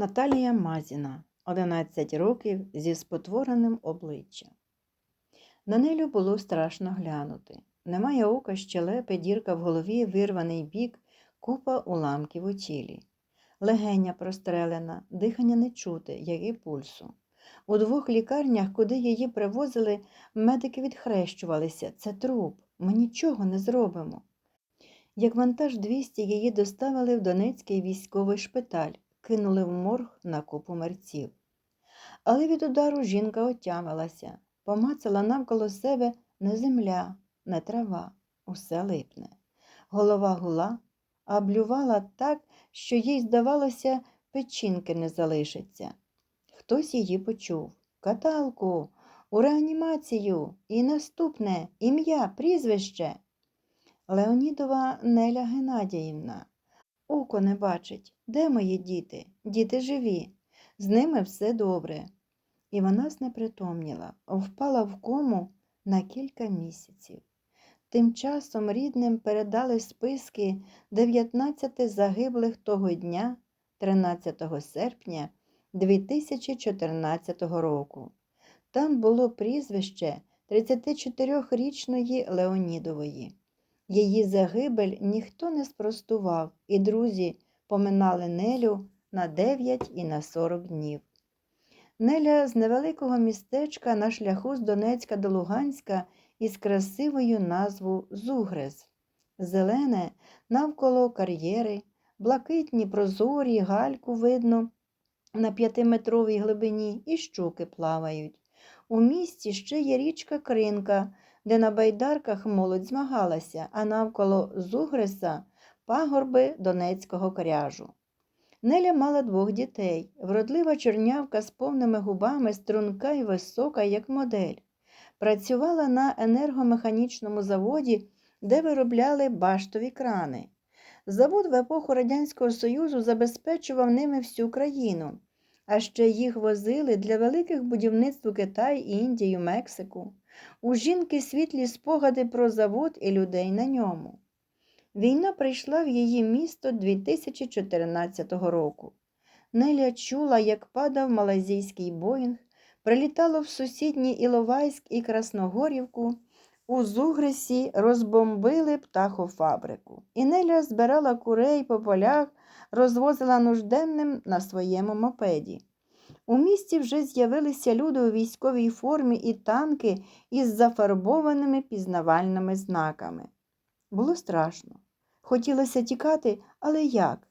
Наталія Мазіна, 11 років зі спотвореним обличчям. На Нелю було страшно глянути. Немає ока, щелепи, дірка в голові, вирваний бік, купа уламків у тілі. Легеня прострелена, дихання не чути, як і пульсу. У двох лікарнях, куди її привозили, медики відхрещувалися. Це труп, ми нічого не зробимо. Як вантаж 200 її доставили в Донецький військовий шпиталь, кинули в морг на купу мерців. Але від удару жінка отямилася, помацала навколо себе не земля, не трава, усе липне. Голова гула, а блювала так, що їй здавалося, печінки не залишиться. Хтось її почув. Каталку, у реанімацію, і наступне ім'я, прізвище. Леонідова Неля Геннадіївна. Око не бачить. Де мої діти? Діти живі. З ними все добре. І вона знепритомніла, впала в кому на кілька місяців. Тим часом рідним передали списки 19 загиблих того дня, 13 серпня 2014 року. Там було прізвище 34-річної Леонідової. Її загибель ніхто не спростував, і друзі поминали Нелю на 9 і на 40 днів. Неля з невеликого містечка на шляху з Донецька до Луганська із красивою назву Зугрес. Зелене навколо кар'єри, блакитні прозорі, гальку видно на п'ятиметровій глибині і щуки плавають. У місті ще є річка Кринка, де на байдарках молодь змагалася, а навколо Зугреса пагорби Донецького кряжу. Неля мала двох дітей, вродлива чорнявка з повними губами, струнка і висока, як модель. Працювала на енергомеханічному заводі, де виробляли баштові крани. Завод в епоху Радянського Союзу забезпечував ними всю країну, а ще їх возили для великих будівництв у Китай, Індію, Мексику. У жінки світлі спогади про завод і людей на ньому. Війна прийшла в її місто 2014 року. Неля чула, як падав малазійський Боїнг, прилітало в сусідні Іловайськ і Красногорівку, у Зугресі розбомбили птахофабрику. І Неля збирала курей по полях, розвозила нужденним на своєму мопеді. У місті вже з'явилися люди у військовій формі і танки із зафарбованими пізнавальними знаками. Було страшно. Хотілося тікати, але як?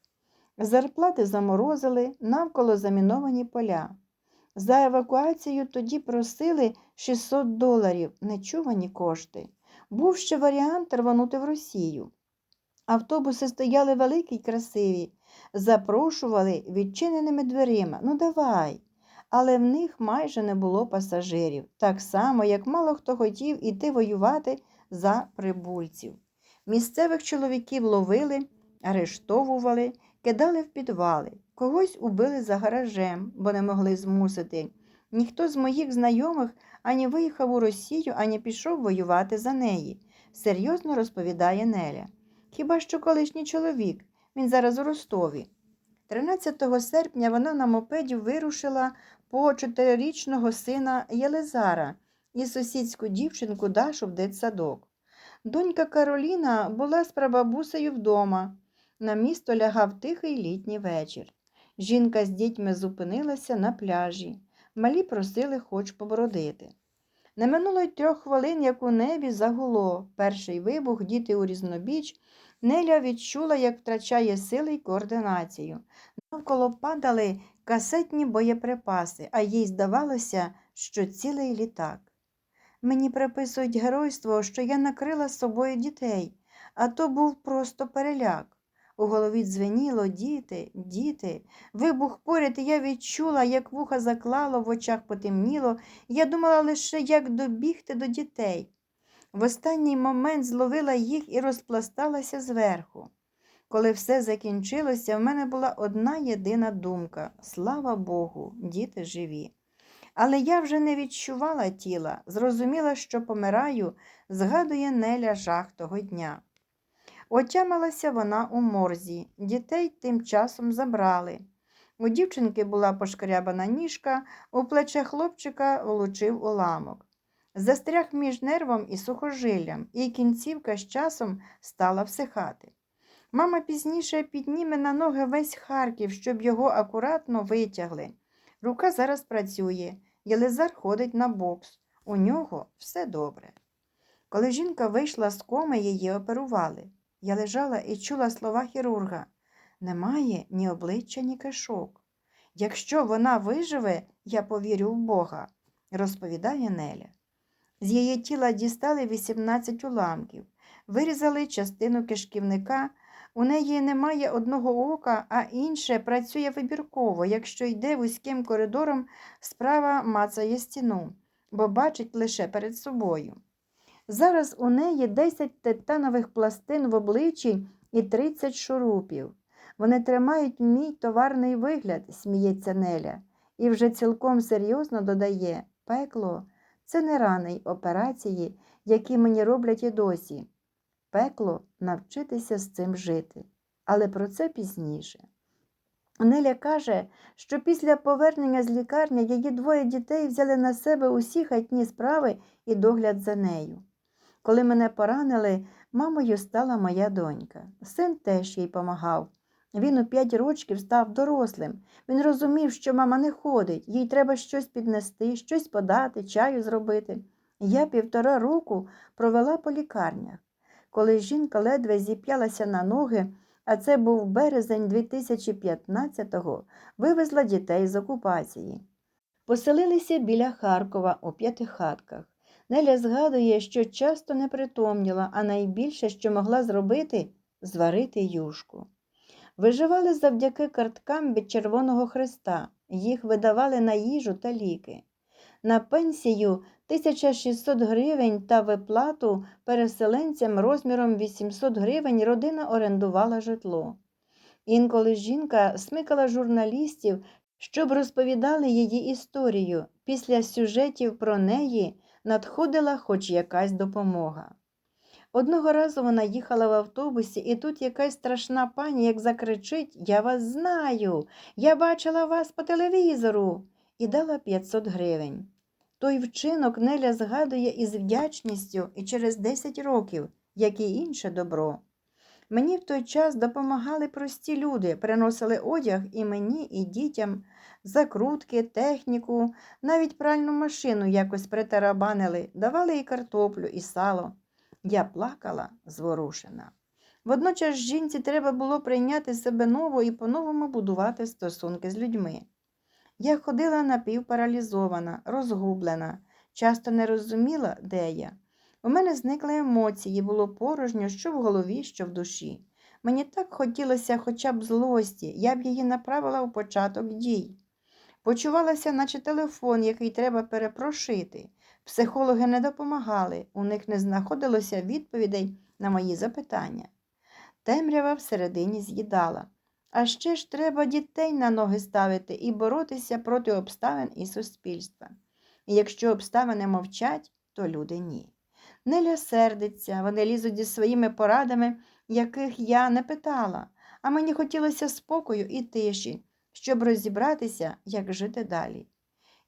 Зарплати заморозили, навколо заміновані поля. За евакуацію тоді просили 600 доларів, нечувані кошти. Був ще варіант рванути в Росію. Автобуси стояли великі й красиві, запрошували відчиненими дверима. Ну, давай. Але в них майже не було пасажирів, так само, як мало хто хотів іти воювати за прибульців. Місцевих чоловіків ловили, арештовували, кидали в підвали, когось убили за гаражем, бо не могли змусити. Ніхто з моїх знайомих ані виїхав у Росію, ані пішов воювати за неї, серйозно розповідає Неля. Хіба що колишній чоловік, він зараз у Ростові. 13 серпня вона на мопеді вирушила по чотирирічного сина Єлизара і сусідську дівчинку Дашу в дитсадок. Донька Кароліна була з прабабусею вдома. На місто лягав тихий літній вечір. Жінка з дітьми зупинилася на пляжі. Малі просили хоч побородити. Не минуло й трьох хвилин, як у небі загуло. Перший вибух, діти у різнобіч. Неля відчула, як втрачає сили й координацію. Навколо падали касетні боєприпаси, а їй здавалося, що цілий літак. Мені приписують геройство, що я накрила з собою дітей, а то був просто переляк. У голові дзвеніло діти, діти. Вибух поряд, і я відчула, як вуха заклало, в очах потемніло, я думала лише, як добігти до дітей. В останній момент зловила їх і розпласталася зверху. Коли все закінчилося, в мене була одна єдина думка слава Богу, діти живі. Але я вже не відчувала тіла, зрозуміла, що помираю, згадує Неля жах того дня. Отямилася вона у морзі, дітей тим часом забрали. У дівчинки була пошкрябана ніжка, у плече хлопчика влучив уламок. Застряг між нервом і сухожиллям, і кінцівка з часом стала всихати. Мама пізніше підніме на ноги весь Харків, щоб його акуратно витягли. Рука зараз працює, Єлизар ходить на бокс. У нього все добре. Коли жінка вийшла з коми, її оперували. Я лежала і чула слова хірурга немає ні обличчя, ні кишок. Якщо вона виживе, я повірю в Бога, розповідає Неля. З її тіла дістали 18 уламків, вирізали частину кишківника. У неї немає одного ока, а інше працює вибірково, якщо йде вузьким коридором, справа мацає стіну, бо бачить лише перед собою. Зараз у неї 10 титанових пластин в обличчі і 30 шурупів. Вони тримають мій товарний вигляд, сміється Неля, і вже цілком серйозно додає пекло це не рани операції, які мені роблять і досі. Пекло навчитися з цим жити. Але про це пізніше. Неля каже, що після повернення з лікарні її двоє дітей взяли на себе усі хатні справи і догляд за нею. Коли мене поранили, мамою стала моя донька. Син теж їй помагав. Він у п'ять рочків став дорослим. Він розумів, що мама не ходить, їй треба щось піднести, щось подати, чаю зробити. Я півтора року провела по лікарнях. Коли жінка ледве зіп'ялася на ноги, а це був березень 2015-го, вивезла дітей з окупації. Поселилися біля Харкова у п'ятихатках. Неля згадує, що часто не притомніла, а найбільше, що могла зробити зварити юшку. Виживали завдяки карткам від Червоного Христа, їх видавали на їжу та ліки. На пенсію 1600 гривень та виплату переселенцям розміром 800 гривень родина орендувала житло. Інколи жінка смикала журналістів, щоб розповідали її історію. Після сюжетів про неї надходила хоч якась допомога. Одного разу вона їхала в автобусі, і тут якась страшна пані як закричить Я вас знаю, я бачила вас по телевізору і дала 500 гривень. Той вчинок Неля згадує із вдячністю і через 10 років, як і інше добро. Мені в той час допомагали прості люди, приносили одяг і мені, і дітям, закрутки, техніку, навіть пральну машину якось притарабанили, давали і картоплю, і сало. Я плакала зворушена. Водночас жінці треба було прийняти себе ново і по-новому будувати стосунки з людьми. Я ходила напівпаралізована, розгублена, часто не розуміла, де я. У мене зникли емоції, було порожньо, що в голові, що в душі. Мені так хотілося хоча б злості, я б її направила у початок дій. Почувалася, наче телефон, який треба перепрошити. Психологи не допомагали, у них не знаходилося відповідей на мої запитання. Темрява всередині з'їдала. А ще ж треба дітей на ноги ставити і боротися проти обставин і суспільства. І якщо обставини мовчать, то люди ні. Неля сердиться, вони лізуть зі своїми порадами, яких я не питала, а мені хотілося спокою і тиші, щоб розібратися, як жити далі.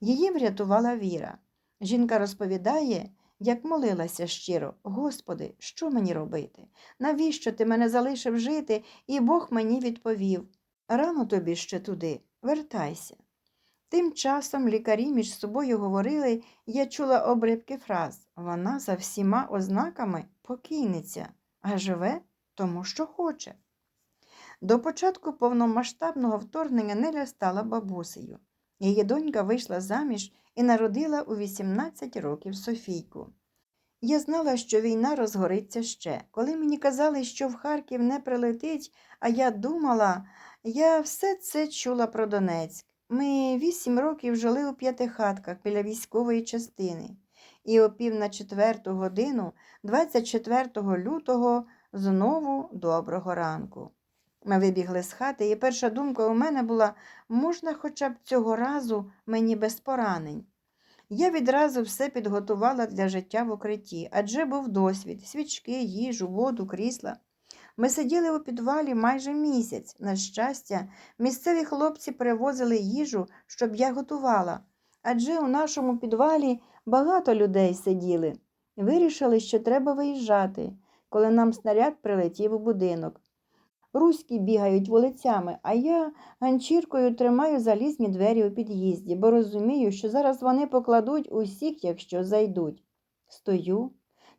Її врятувала віра. Жінка розповідає, як молилася щиро, Господи, що мені робити? Навіщо ти мене залишив жити, і Бог мені відповів Рано тобі ще туди, вертайся. Тим часом лікарі між собою говорили, я чула обрибки фраз вона за всіма ознаками покійниця, а живе тому, що хоче. До початку повномасштабного вторгнення Неля стала бабусею. Її донька вийшла заміж і народила у 18 років Софійку. Я знала, що війна розгориться ще. Коли мені казали, що в Харків не прилетить, а я думала, я все це чула про Донецьк. Ми вісім років жили у п'ятихатках біля військової частини, і о пів на четверту годину, 24 лютого, знову доброго ранку. Ми вибігли з хати, і перша думка у мене була можна хоча б цього разу мені без поранень. Я відразу все підготувала для життя в укритті, адже був досвід свічки, їжу, воду, крісла. Ми сиділи у підвалі майже місяць. На щастя, місцеві хлопці привозили їжу, щоб я готувала. Адже у нашому підвалі багато людей сиділи. Вирішили, що треба виїжджати, коли нам снаряд прилетів у будинок. Руські бігають вулицями, а я ганчіркою тримаю залізні двері у під'їзді, бо розумію, що зараз вони покладуть усіх, якщо зайдуть. Стою,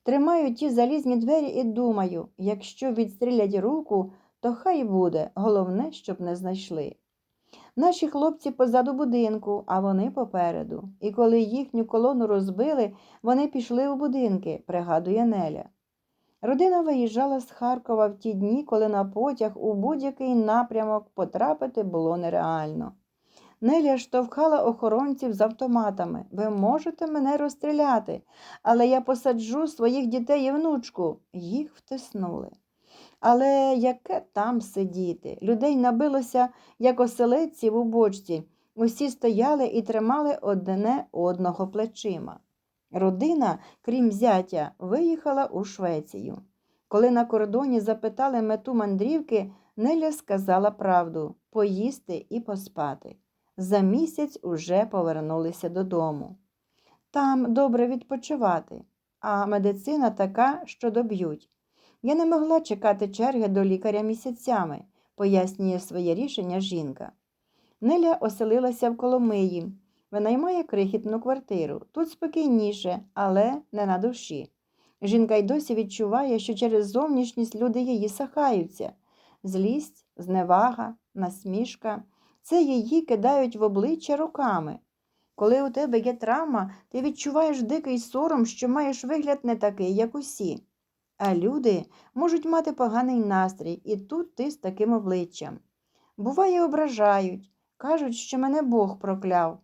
тримаю ті залізні двері і думаю, якщо відстрілять руку, то хай буде, головне, щоб не знайшли. Наші хлопці позаду будинку, а вони попереду. І коли їхню колону розбили, вони пішли у будинки, пригадує Неля. Родина виїжджала з Харкова в ті дні, коли на потяг у будь-який напрямок потрапити було нереально. Неля штовхала охоронців з автоматами. Ви можете мене розстріляти, але я посаджу своїх дітей і внучку. Їх втиснули. Але яке там сидіти? Людей набилося, як оселедців у бочці. Усі стояли і тримали одне одного плечима. Родина, крім зятя, виїхала у Швецію. Коли на кордоні запитали мету мандрівки, Неля сказала правду поїсти і поспати. За місяць уже повернулися додому. Там добре відпочивати, а медицина така, що доб'ють. Я не могла чекати черги до лікаря місяцями, пояснює своє рішення жінка. Неля оселилася в Коломиї, винаймає крихітну квартиру. Тут спокійніше, але не на душі. Жінка й досі відчуває, що через зовнішність люди її сахаються. Злість, зневага, насмішка це її кидають в обличчя руками. Коли у тебе є травма, ти відчуваєш дикий сором, що маєш вигляд не такий, як усі. А люди можуть мати поганий настрій, і тут ти з таким обличчям. Буває, ображають, кажуть, що мене Бог прокляв.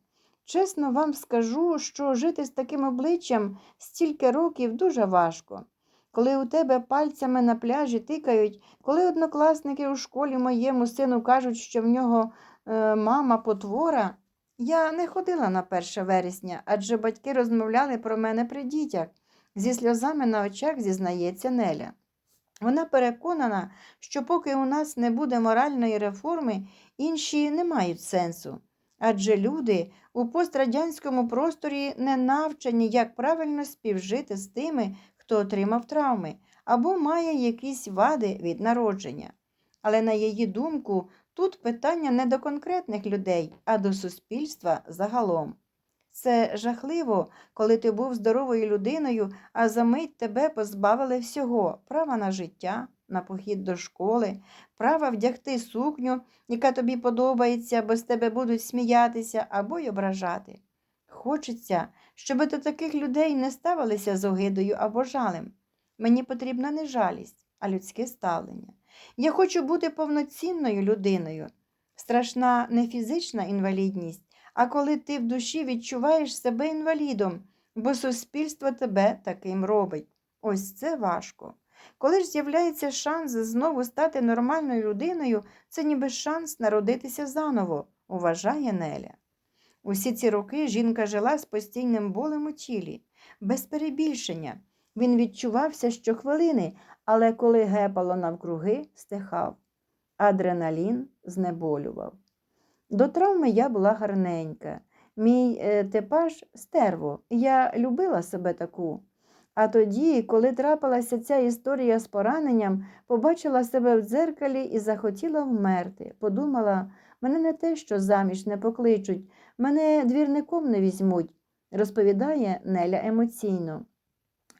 Чесно вам скажу, що жити з таким обличчям стільки років дуже важко. Коли у тебе пальцями на пляжі тикають, коли однокласники у школі моєму сину кажуть, що в нього е, мама потвора, я не ходила на 1 вересня, адже батьки розмовляли про мене при дітях. Зі сльозами на очах зізнається Неля. Вона переконана, що поки у нас не буде моральної реформи, інші не мають сенсу. Адже люди у пострадянському просторі не навчені, як правильно співжити з тими, хто отримав травми або має якісь вади від народження. Але, на її думку, тут питання не до конкретних людей, а до суспільства загалом. Це жахливо, коли ти був здоровою людиною, а за мить тебе позбавили всього права на життя, на похід до школи, права вдягти сукню, яка тобі подобається, бо з тебе будуть сміятися або й ображати. Хочеться, щоб до таких людей не ставилися з огидою або жалем. Мені потрібна не жалість, а людське ставлення. Я хочу бути повноцінною людиною. Страшна не фізична інвалідність, а коли ти в душі відчуваєш себе інвалідом, бо суспільство тебе таким робить. Ось це важко. Коли ж з'являється шанс знову стати нормальною людиною, це ніби шанс народитися заново, вважає Неля. Усі ці роки жінка жила з постійним болем у тілі, без перебільшення. Він відчувався щохвилини, але коли гепало навкруги, стихав. Адреналін знеболював. До травми я була гарненька. Мій е, типаж стерво, я любила себе таку. А тоді, коли трапилася ця історія з пораненням, побачила себе в дзеркалі і захотіла вмерти. Подумала, мене не те, що заміж не покличуть, мене двірником не візьмуть, розповідає Неля емоційно.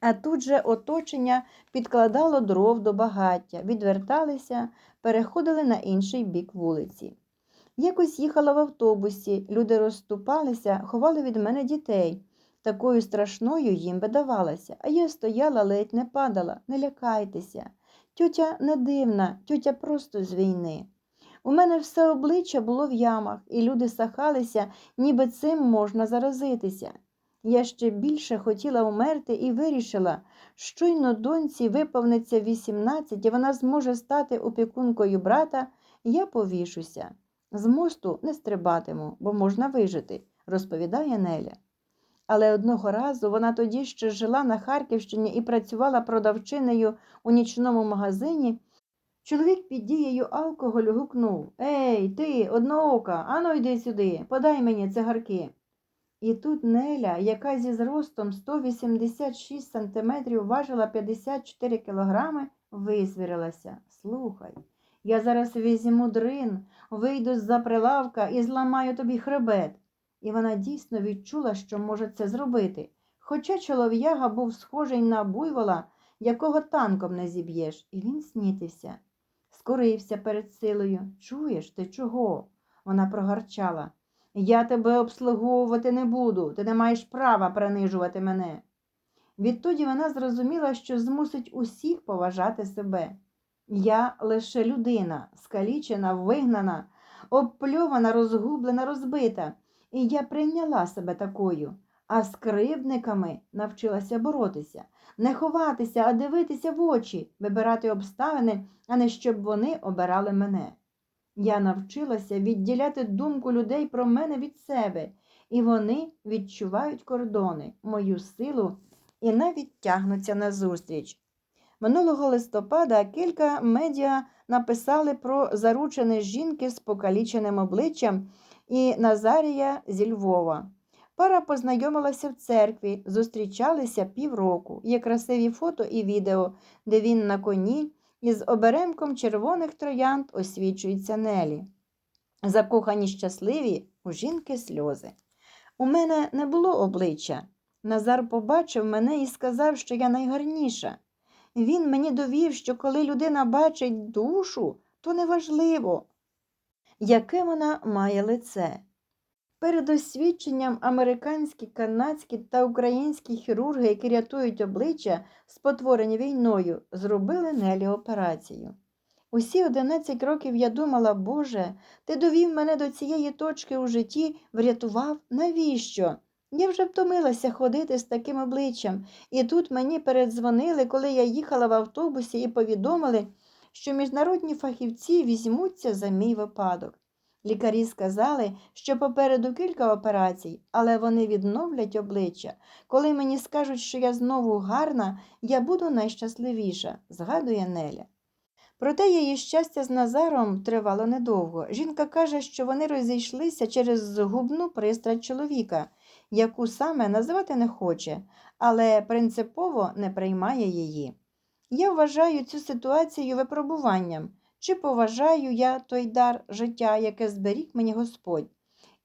А тут же оточення підкладало дров до багаття, відверталися, переходили на інший бік вулиці. Якось їхала в автобусі, люди розступалися, ховали від мене дітей. Такою страшною їм видавалася, а я стояла, ледь не падала, не лякайтеся. Тютя не дивна, тютя просто з війни. У мене все обличчя було в ямах, і люди сахалися, ніби цим можна заразитися. Я ще більше хотіла умерти і вирішила, щойно доньці виповниться 18, і вона зможе стати опікункою брата, я повішуся. З мосту не стрибатиму, бо можна вижити, розповідає Неля. Але одного разу вона тоді ще жила на Харківщині і працювала продавчинею у нічному магазині, Чоловік під дією алкоголю гукнув Ей, ти, одноока, ану йди сюди, подай мені цигарки. І тут Неля, яка зі зростом 186 сантиметрів важила 54 кілограми, висвірилася. Слухай, я зараз візьму дрин, вийду з-за прилавка і зламаю тобі хребет. І вона дійсно відчула, що може це зробити. Хоча чолов'яга був схожий на буйвола, якого танком не зіб'єш, і він снітився. Скорився перед силою. Чуєш, ти чого? Вона прогарчала. Я тебе обслуговувати не буду, ти не маєш права принижувати мене. Відтоді вона зрозуміла, що змусить усіх поважати себе. Я лише людина, скалічена, вигнана, обпльована, розгублена, розбита, і я прийняла себе такою, а з кривдниками навчилася боротися, не ховатися, а дивитися в очі, вибирати обставини, а не щоб вони обирали мене. Я навчилася відділяти думку людей про мене від себе, і вони відчувають кордони, мою силу і навіть тягнуться назустріч. Минулого листопада кілька медіа написали про заручене жінки з покаліченим обличчям і Назарія зі Львова. Пара познайомилася в церкві, зустрічалися півроку. Є красиві фото і відео, де він на коні із оберемком червоних троянд освічується Нелі. Закохані щасливі у жінки сльози. У мене не було обличчя. Назар побачив мене і сказав, що я найгарніша. Він мені довів, що коли людина бачить душу, то неважливо, яке вона має лице. Перед освідченням американські, канадські та українські хірурги, які рятують обличчя, спотворені війною, зробили Нелі операцію. Усі 11 років я думала, Боже, ти довів мене до цієї точки у житті, врятував, навіщо? Я вже втомилася ходити з таким обличчям, і тут мені передзвонили, коли я їхала в автобусі і повідомили, що міжнародні фахівці візьмуться за мій випадок. Лікарі сказали, що попереду кілька операцій, але вони відновлять обличчя. Коли мені скажуть, що я знову гарна, я буду найщасливіша, згадує Неля. Проте її щастя з Назаром тривало недовго. Жінка каже, що вони розійшлися через згубну пристрасть чоловіка, яку саме називати не хоче, але принципово не приймає її. Я вважаю цю ситуацію випробуванням, чи поважаю я той дар життя, яке зберіг мені Господь.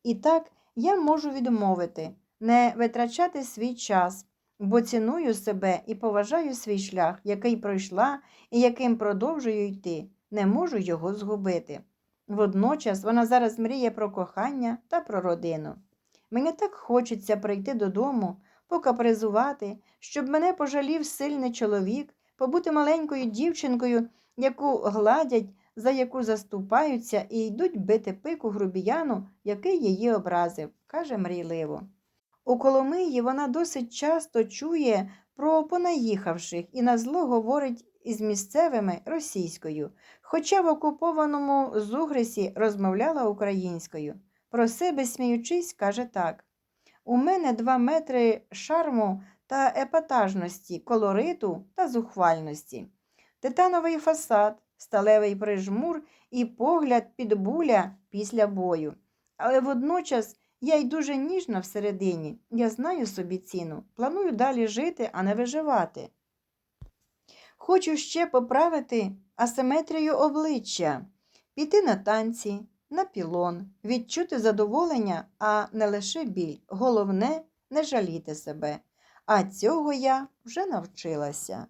І так я можу відмовити, не витрачати свій час, бо ціную себе і поважаю свій шлях, який пройшла і яким продовжую йти, не можу його згубити. Водночас вона зараз мріє про кохання та про родину. Мені так хочеться прийти додому, покапризувати, щоб мене пожалів сильний чоловік, побути маленькою дівчинкою, яку гладять, за яку заступаються і йдуть бити пику грубіяну, який її образив, каже мрійливо. У Коломиї вона досить часто чує про понаїхавших і на зло говорить із місцевими російською, хоча в окупованому Зугрисі розмовляла українською. Про себе сміючись, каже так: У мене два метри шарму та епатажності, колориту та зухвальності, титановий фасад, сталевий прижмур і погляд підбуля після бою. Але водночас я й дуже ніжна всередині, я знаю собі ціну, планую далі жити, а не виживати. Хочу ще поправити асиметрію обличчя, піти на танці, на пілон, відчути задоволення, а не лише біль. Головне не жаліти себе. А цього я вже навчилася.